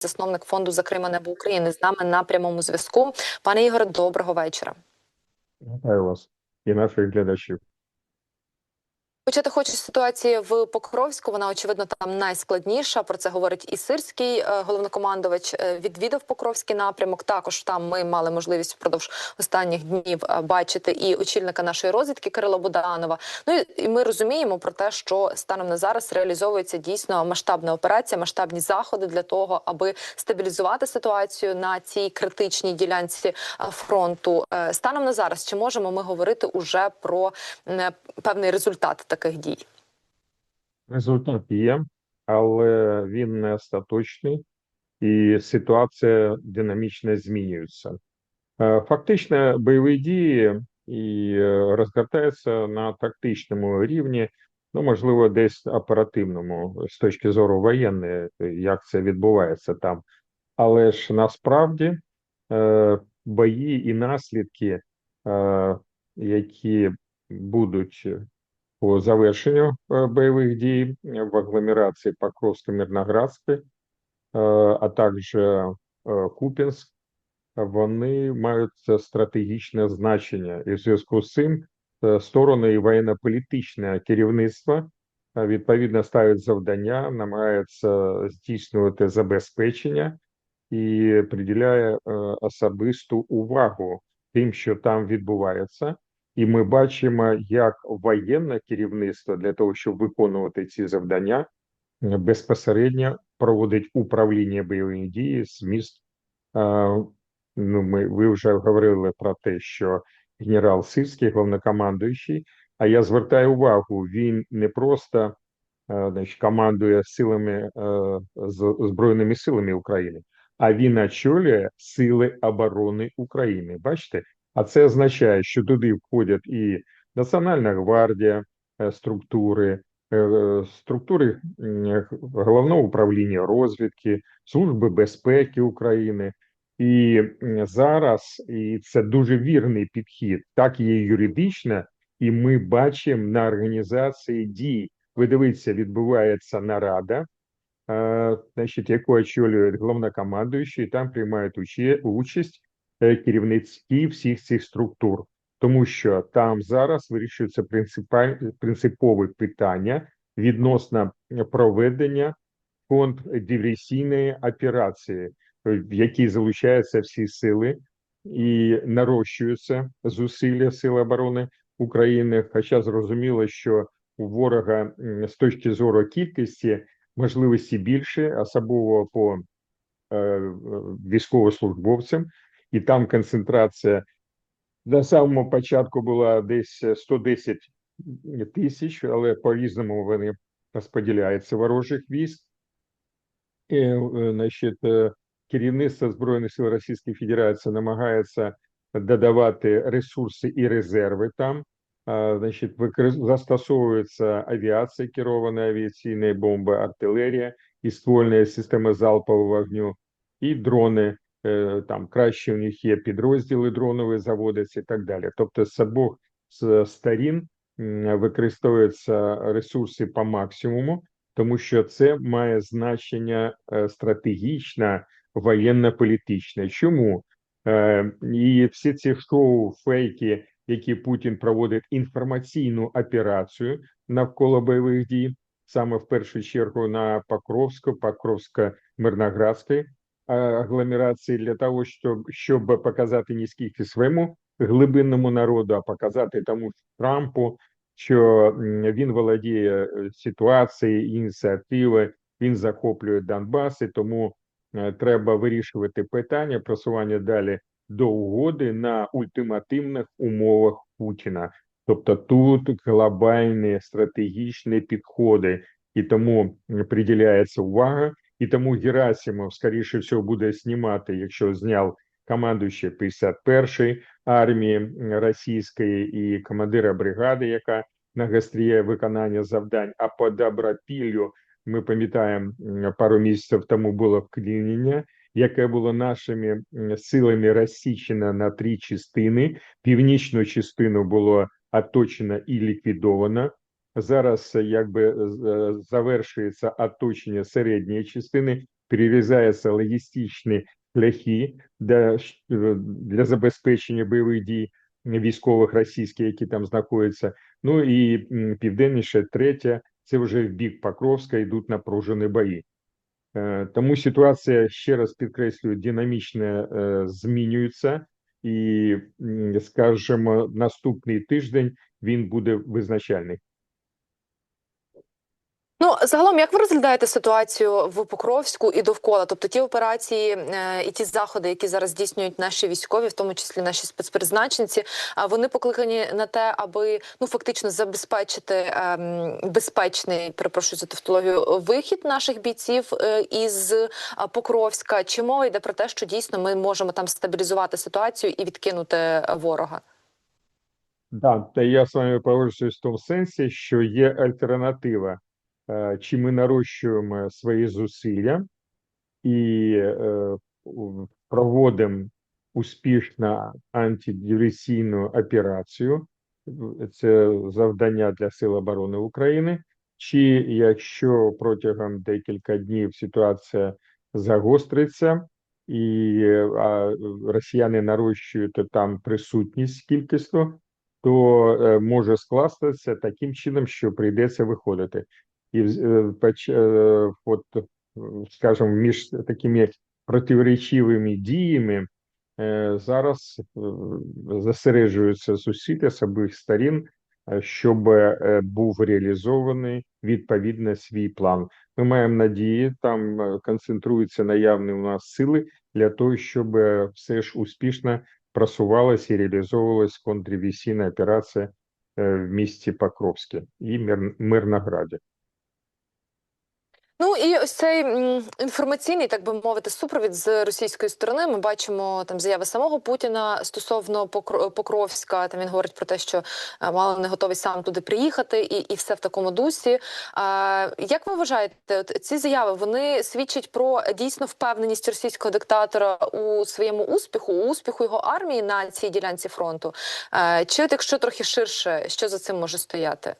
засновник фонду за Крима Небо України з нами на прямому зв'язку. Пане Ігоре, доброго вечора. Вітаю вас і наших глядачів. Почати хочу ситуації в Покровську. Вона очевидно там найскладніша. Про це говорить і сирський е, головнокомандувач. е, Відвідав Покровський напрямок. Також там ми мали можливість впродовж останніх днів е, бачити і очільника нашої розвідки Кирила Буданова. Ну і- ми розуміємо про те, що станом на зараз реалізовується дійсно масштабна операція, масштабні заходи для того, аби стабілізувати ситуацію на цій критичній ділянці фронту. Станом на зараз чи можемо ми говорити уже про певний результат таких дій? Результат є, але він не остаточний, і ситуація динамічно змінюється. Е, Фактично, бойові дії і е, розгортаються на тактичному рівні, ну можливо, десь оперативному з точки зору воєнної, як це відбувається там. Але ж насправді е, бої і наслідки, які будуть по завершенню е, бойових дій в агломерації Покровсько-Мирноградське, е, а також е, Куп'янськ, вони мають стратегічне значення. І в зв'язку з цим е, сторони і воєнно-політичне керівництво е, відповідно ставить завдання, намагається здійснювати забезпечення і приділяє е, особисту увагу тим, що там відбувається. І ми бачимо, як воєнне керівництво для того, щоб виконувати ці завдання, е, безпосередньо проводить управління бойової дії з міст. Ну, ми ви вже говорили про те, що генерал Сирський, головнокомандуючий. А я звертаю увагу, він не просто е, значить, командує силами е, збройними силами України, а він очолює сили оборони України. Бачите? А це означає, що туди входять і Національна гвардія, е, структури, е, структури головного управління розвідки, Служби безпеки України. І зараз і це дуже вірний підхід, так є юридично, і ми бачимо на організації дій. Ви дивіться, відбувається нарада, е, значить, яку очолює головнокомандуючий, і там приймають участь керівництві всіх цих структур, тому що там зараз вирішуються принципові питання відносно проведення контрдиверсійної операції, в якій залучаються всі сили і нарощуються зусилля Сил оборони України. Хоча зрозуміло, що у ворога з точки зору кількості можливості більше, особливо по е, військовослужбовцям, і там концентрація на самому початку була десь 110 тисяч, але по-різному вони розподіляються ворожих військ. І, е, значить, е, керівництво Збройних сил Російської Федерації намагається додавати ресурси і резерви там. Значить, застосовується авіація, керована авіаційні бомби, артилерія і ствольні системи залпового вогню, і дрони. Е, Там краще у них є підрозділи дронові заводяться і так далі. Тобто, з обох сторін використовуються ресурси по максимуму, тому що це має значення е, стратегічне, воєнно-політичне. Чому? Е, І всі ці шоу, фейки, які Путін проводить інформаційну операцію навколо бойових дій, саме в першу чергу на Покровську, Покровсько-Мирноградській агломерації, для того, щоб, щоб показати не скільки своєму глибинному народу, а показати тому Трампу, що він володіє е, ситуацією, ініціативи, він захоплює Донбас, і тому е, треба вирішувати питання просування далі до угоди на ультимативних умовах Путіна. Тобто тут глобальні стратегічні підходи, і тому приділяється увага, і тому Герасимов, скоріше всього, буде знімати, якщо зняв командуючий 51-ї армії російської і командира бригади, яка на гостріє виконання завдань. А по Добропіллю ми пам'ятаємо, пару місяців тому було вклінення, яке було нашими силами розсічено на три частини. Північну частину було оточено і ліквідовано. Зараз е, якби е, завершується оточення середньої частини перерізаються логістичні шляхи для, е, для забезпечення бойових дій військових російських, які там знаходяться. Ну і південніше, третє, це вже в бік Покровська йдуть напружені бої. Е, Тому ситуація, ще раз підкреслюю, динамічно е, змінюється, і, скажімо, наступний тиждень він буде визначальний. Ну загалом, як ви розглядаєте ситуацію в Покровську і довкола? Тобто ті операції е, і ті заходи, які зараз здійснюють наші військові, в тому числі наші спецпризначенці, а вони покликані на те, аби ну фактично забезпечити ем, безпечний, перепрошую за тавтологію, вихід наших бійців е, із е, Покровська. Чи мова йде про те, що дійсно ми можемо там стабілізувати ситуацію і відкинути е, ворога? Да, та я з вами погоджуюсь в тому сенсі, що є альтернатива. Е, Чи ми нарощуємо свої зусилля і е, проводимо успішно антидиверсійну операцію, це завдання для Сил оборони України. Чи якщо протягом декілька днів ситуація загостриться і росіяни нарощують там присутність кількісно, то е, може скластися таким чином, що прийдеться виходити. І е, е, от, е, скажімо, між такими противоречивими діями зараз зосереджуються зусилля з обох сторін, щоб був реалізований відповідно свій план. Ми маємо надії, там концентруються наявні у нас сили для того, щоб все ж успішно просувалась і реалізовувалась контрдиверсійна операція в місті Покровське і Мир- Мирнограді. Ну і ось цей інформаційний, так би мовити, супровід з російської сторони. Ми бачимо там заяви самого Путіна стосовно Покро- Покровська. Там він говорить про те, що е, мало не готовий сам туди приїхати, і, і все в такому дусі. А, як ви вважаєте, от ці заяви вони свідчать про дійсно впевненість російського диктатора у своєму успіху, у успіху його армії на цій ділянці фронту? Е, чи от якщо трохи ширше, що за цим може стояти?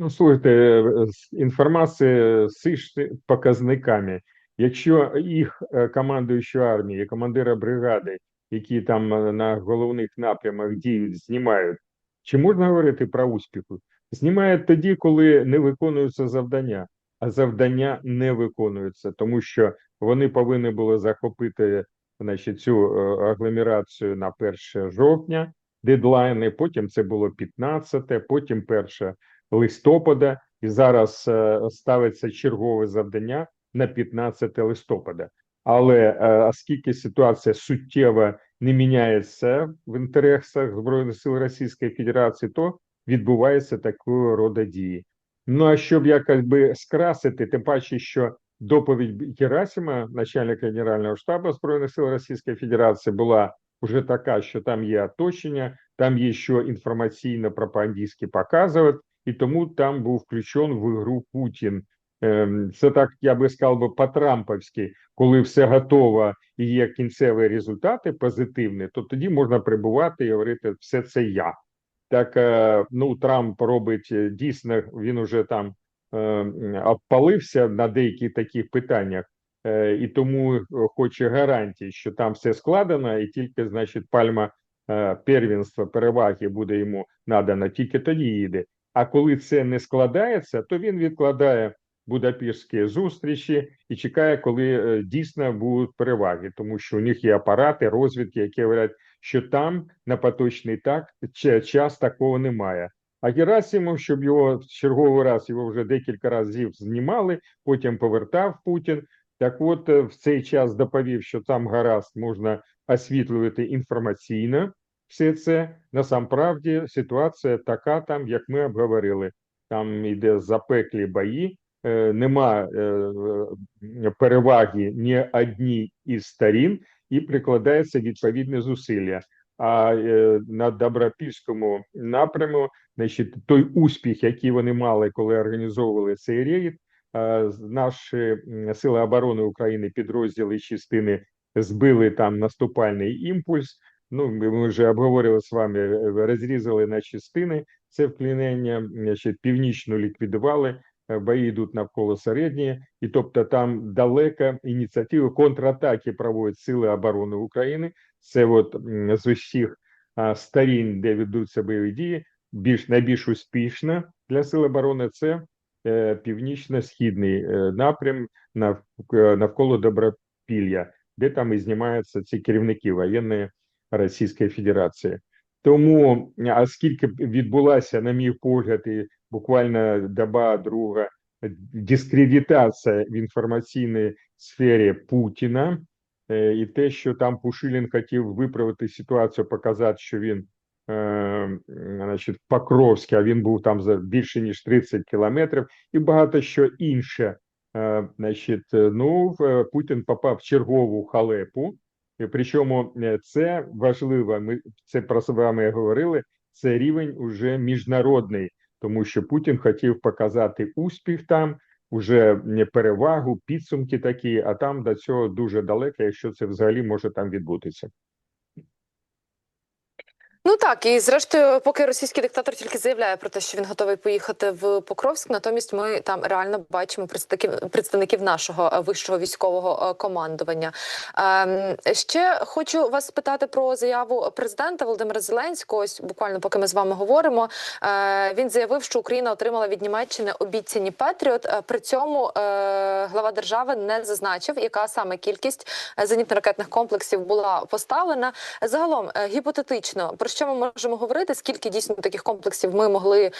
Ну, слухайте, е, з- інформація з показниками. Якщо їх е, командуючу армії, командира бригади, які там е, на головних напрямах діють, знімають, чи можна говорити про успіху? Знімають тоді, коли не виконуються завдання, а завдання не виконуються, тому що вони повинні були захопити значить, цю агломерацію на 1 жовтня, дедлайни, потім це було 15, потім 1 листопада, і зараз е, ставиться чергове завдання на 15 листопада. Але е, оскільки ситуація суттєво не міняється в інтересах Збройних сил Російської Федерації, то відбувається такого роду дії. Ну а щоб якось би скрасити, тим паче, що доповідь Герасима, начальника Генерального штабу Збройних сил Російської Федерації, була вже така, що там є оточення, там є що інформаційно пропагандистськи показувати, і тому там був включен в ігру Путін. Ем, Це так, я би сказав би, по-трамповськи, коли все готово і є кінцеві результати позитивні, то тоді можна прибувати і говорити, все це я. Так, е, ну, Трамп робить е, дійсно, він уже там е, обпалився на деяких таких питаннях, е, і тому хоче гарантій, що там все складено, і тільки, значить, пальма первенства, переваги буде йому надана, тільки тоді їде. А коли це не складається, то він відкладає Будапештські зустрічі і чекає, коли е, дійсно будуть переваги, тому що у них є апарати, розвідки, які говорять, що там на поточний так час такого немає. А Герасимов, щоб його в черговий раз його вже декілька разів знімали, потім повертав Путін. Так от е, в цей час доповів, що там гаразд можна освітлювати інформаційно все це. Насамправді ситуація така, там як ми обговорили. Там йде запеклі бої, е, нема е, е, переваги ні одній із сторін, і прикладається відповідне зусилля. А е, на Добропільському напряму, значить, той успіх, який вони мали, коли організовували цей рейд, е, наші сили оборони України, підрозділи частини збили там наступальний імпульс. Ну, ми вже обговорювали з вами, е, розрізали на частини це вклинення, значить, північну ліквідували, е, бої йдуть навколо середньої, і тобто там далека ініціатива контратаки проводять Сили оборони України. Це от з усіх сторін, де ведуться бойові дії, більш найбільш успішна для Сил оборони це е, північно-східний напрям нав, навколо Добропілля, де там і знімаються ці керівники воєнної Російської Федерації. Тому, а скільки б відбулася, на мій погляд, і буквально доба друга дискредитація в інформаційній сфері Путіна, е, і те, що там Пушилін хотів виправити ситуацію, показати, що він е, значить, Покровський, а він був там за більше ніж 30 кілометрів, і багато що інше. Е, Значить, ну Путін попав в чергову халепу. Причому е, це важливо. Ми це про з вами говорили. Це рівень уже міжнародний, тому що Путін хотів показати успіх там, уже не перевагу, підсумки такі, а там до цього дуже далеко, якщо це взагалі може там відбутися. Ну так, і зрештою, поки російський диктатор тільки заявляє про те, що він готовий поїхати в Покровськ, натомість ми там реально бачимо представників представників нашого е, вищого військового е, командування. Ем, ще хочу вас спитати про заяву президента Володимира Зеленського. Ось буквально поки ми з вами говоримо. Е, він заявив, що Україна отримала від Німеччини обіцяні Петріот. Е, При цьому е, глава держави не зазначив, яка саме кількість зенітно-ракетних комплексів була поставлена. Загалом е, гіпотетично про що ми можемо говорити? Скільки дійсно таких комплексів ми могли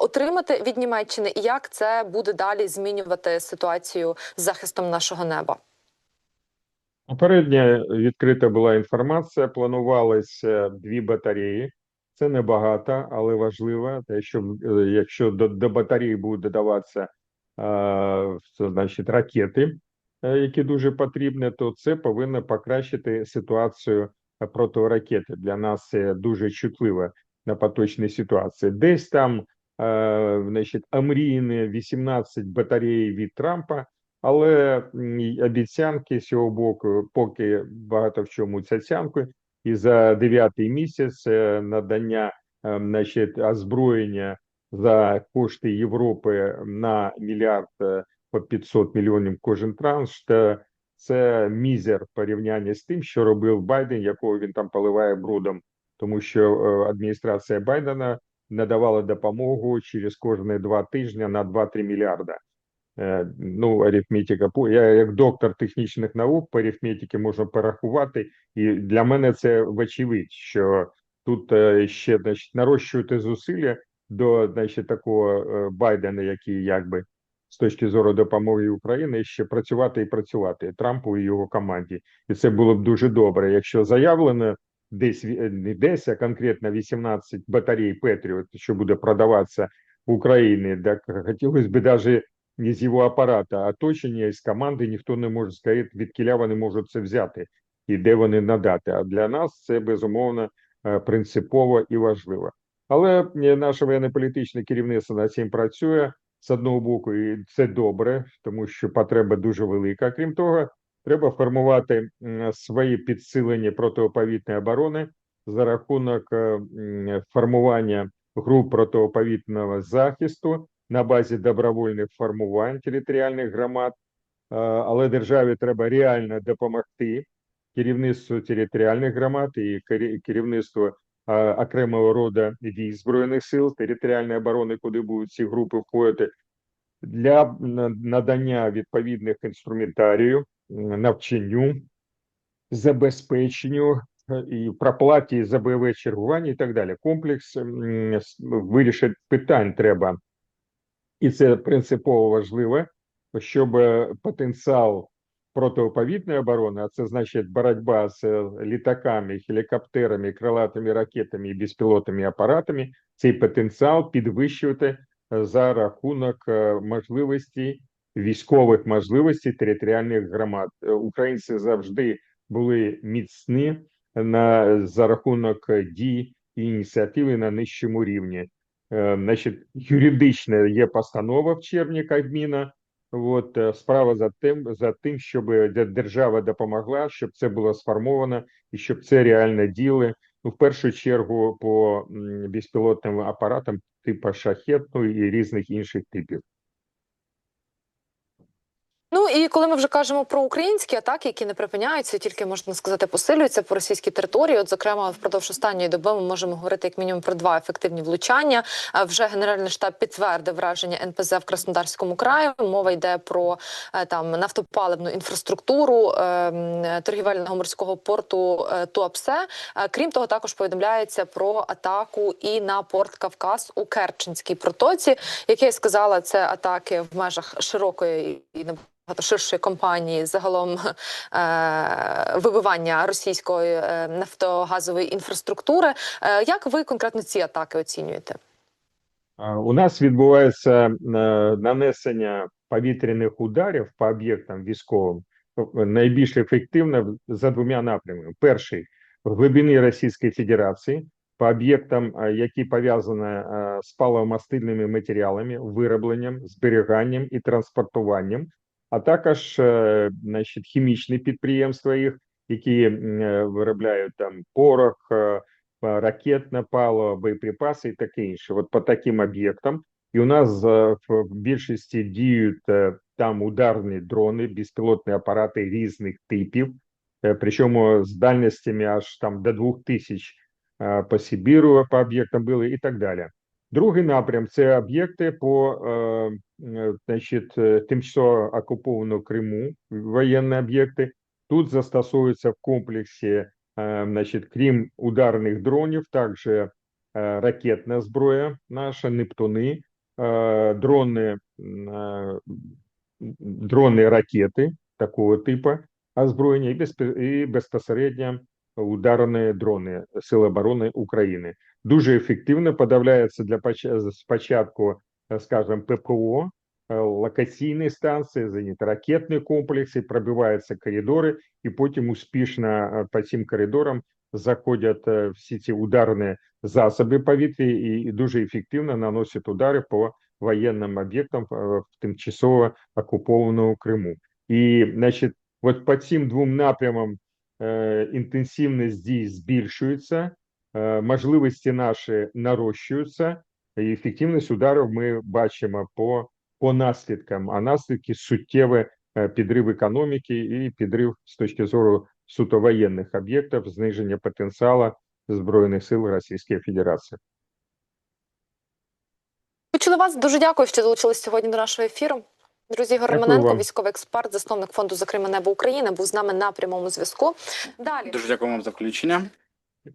отримати від Німеччини, і як це буде далі змінювати ситуацію з захистом нашого неба? Попередня відкрита була інформація. Планувалися дві батареї. Це небагато, але важливо. Те, що е, якщо до, до батареї будуть додаватися це, значить, ракети, е, які дуже потрібні, то це повинно покращити ситуацію протиракети. Для нас дуже чутливо на поточній ситуації. Десь там, е, значить, омріяні 18 батарей від Трампа. Але обіцянки з цього боку, поки багато в чому цяцянкою, і за дев'ятий місяць е, надання е, значить, озброєння за кошти Європи на мільярд по 500 мільйонів кожен транш, то це мізер в порівнянні з тим, що робив Байден, якого він там поливає брудом, тому що е, адміністрація Байдена надавала допомогу через кожні два тижні на 2-3 мільярда. Е, Ну, арифметика, я як доктор технічних наук по арифметиці можу порахувати, і для мене це вочевидь, що тут е, ще значить, нарощувати зусилля до значить, такого Байдена, який якби з точки зору допомоги України ще працювати і працювати Трампу і його команді, і це було б дуже добре. Якщо заявлено десь ві- не десь, а конкретно 18 батарей Петріот, що буде продаватися в Україні, так хотілося б навіть не з його апарата, оточення з команди ніхто не може сказати, від кіля вони можуть це взяти і де вони надати. А для нас це безумовно е, принципово і важливо. Але е, наше воєнно-політичне керівництво над цим працює з одного боку, і це добре, тому що потреба дуже велика. Крім того, треба формувати свої підсилення протиповітної оборони за рахунок е, формування груп протиповітного захисту на базі добровольних формувань територіальних громад, Е, але державі треба реально допомогти керівництву територіальних громад і кері- керівництву окремого роду військ збройних сил територіальної оборони, куди будуть ці групи входити, для надання відповідних інструментарію, навчанню, забезпеченню е, і проплаті за бойове чергування і так далі. Комплекс вирішить питань треба і це принципово важливо, щоб потенціал протиповітної оборони, а це значить боротьба з е, літаками, гелікоптерами, крилатими ракетами і безпілотними апаратами, цей потенціал підвищувати е, за рахунок е, можливості військових можливостей територіальних громад. Українці завжди були міцні на за рахунок дій і ініціативи на нижчому рівні. Значить, юридична є постанова в червні Кабміна. От е, справа за тим, за тим, щоб де- держава допомогла, щоб це було сформовано і щоб це реально діли. Ну, в першу чергу по безпілотним апаратам типу шахет, ну і різних інших типів. Ну і коли ми вже кажемо про українські атаки, які не припиняються, тільки можна сказати, посилюються по російській території. От, зокрема, впродовж останньої доби ми можемо говорити як мінімум про два ефективні влучання. Вже генеральний штаб підтвердив враження НПЗ в Краснодарському краї. Мова йде про е, там нафтопаливну інфраструктуру е, торгівельного морського порту е, Туапсе. Крім того, також повідомляється про атаку і на порт Кавказ у Керченській протоці. Як я й сказала, це атаки в межах широкої і набагато ширшої компанії загалом е, вибивання російської е, нафтогазової інфраструктури. Е, як ви конкретно ці атаки оцінюєте? У нас відбувається е, нанесення повітряних ударів по об'єктам військовим е, найбільш ефективно за двома напрямами. Перший в глибині Російської Федерації по об'єктам, е, які пов'язані з паливомастильними матеріалами, виробленням, зберіганням і транспортуванням, а також е, значить, хімічні підприємства їх, які м, е, виробляють там порох, е, па- ракетне паливо, боєприпаси і таке інше. От по таким об'єктам. І у нас е, в в більшості діють е, там ударні дрони, безпілотні апарати різних типів, е, причому з дальностями аж там до 2000 е, по Сибіру по об'єктам були і так далі. Другий напрям це об'єкти по е, е, значить, е, тимчасово окупованому Криму, воєнні об'єкти. Тут застосовуються в комплексі значить, крім ударних дронів, також ракетна зброя наша, Нептуни, дрони, дрони ракети такого типу озброєння і, безпосередньо ударні дрони Сил оборони України. Дуже ефективно подавляється для поч- спочатку, е, скажімо, ППО, е, локаційні станції, зенітно-ракетні комплекси, пробиваються коридори, і потім успішно е, по цим коридорам заходять е, всі ці ударні засоби повітря і, і дуже ефективно наносять удари по воєнним об'єктам е, в тимчасово окупованому Криму. І, значить, от по цим двом напрямам е, інтенсивність дій збільшується, е, Можливості наші нарощуються, і ефективність ударів ми бачимо по, по наслідкам, а наслідки суттєві е, підрив економіки і підрив з точки зору суто воєнних об'єктів, зниження потенціалу Збройних сил Російської Федерації. Почули вас. Дуже дякую, що долучились сьогодні до нашого ефіру. Друзі, Ігор Романенко, військовий експерт, засновник фонду Закриме небо України, був з нами на прямому зв'язку. Далі Дуже дякую вам за включення.